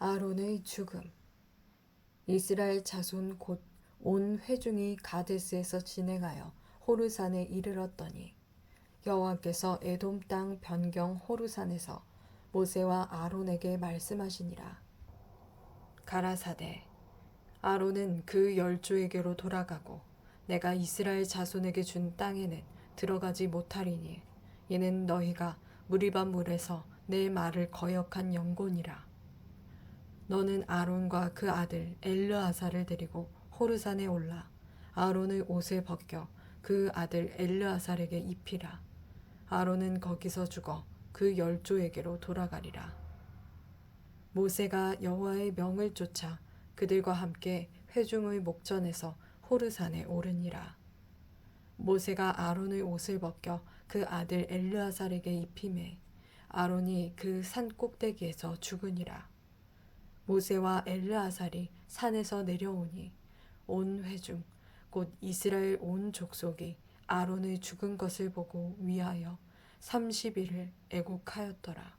아론의 죽음. 이스라엘 자손 곧 온 회중이 가데스에서 진행하여 호르산에 이르렀더니 여호와께서 에돔 땅 변경 호르산에서 모세와 아론에게 말씀하시니라. 가라사대 아론은 그 열조에게로 돌아가고 내가 이스라엘 자손에게 준 땅에는 들어가지 못하리니 이는 너희가 무리바 물에서 내 말을 거역한 영곤이라 너는 아론과 그 아들 엘르아사를 데리고 호르산에 올라 아론의 옷을 벗겨 그 아들 엘르아살에게 입히라. 아론은 거기서 죽어 그 열조에게로 돌아가리라. 모세가 여호와의 명을 쫓아 그들과 함께 회중의 목전에서 호르산에 오르니라. 모세가 아론의 옷을 벗겨 그 아들 엘르아살에게 입힘에 아론이 그 산 꼭대기에서 죽으니라 모세와 엘르아살이 산에서 내려오니 온 회중 곧 이스라엘 온 족속이 아론의 죽은 것을 보고 위하여 30일을 애곡하였더라